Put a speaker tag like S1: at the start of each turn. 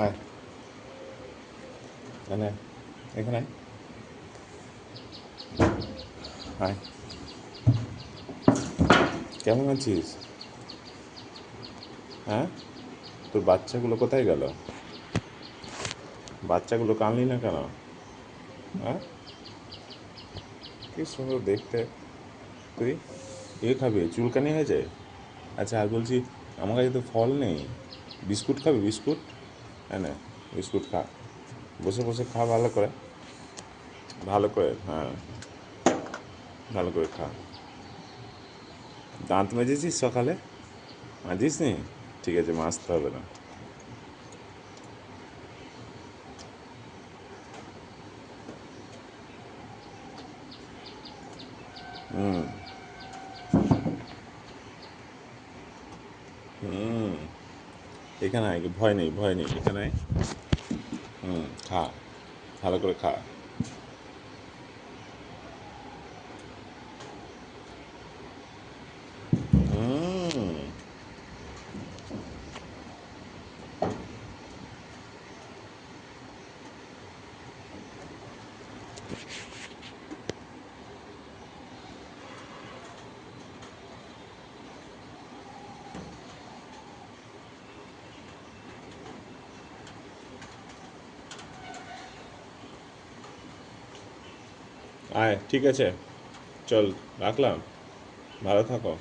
S1: আয় এখানে এখানে আয়। কেমন আছিস? হ্যাঁ? তোর বাচ্চাগুলো কোথায় গেল? বাচ্চাগুলো কানলি না কেন? হ্যাঁ? কি সুন্দর দেখতে। তুই এ খাবি? চুলকানি হয়েছে আচ্ছা আর বলছি, আমার কাছে তো ফল নেই। বিস্কুট খাবি? বিস্কুট? হ্যাঁ না বিস্কুট খা। বসে বসে খা, ভালো করে। ভালো করে হ্যাঁ ভালো করে খা। দাঁত মেজেছিস সকালে? মাজিস নি ঠিক আছে, মাজতে হবে না। হুম। হুম। এখানে আয় ভয় নেই ভয় নেই এখানে আয় হুম খা ভালো করে খা হুম আয় ঠিক আছে। চল রাখলাম। ভালো থাকো।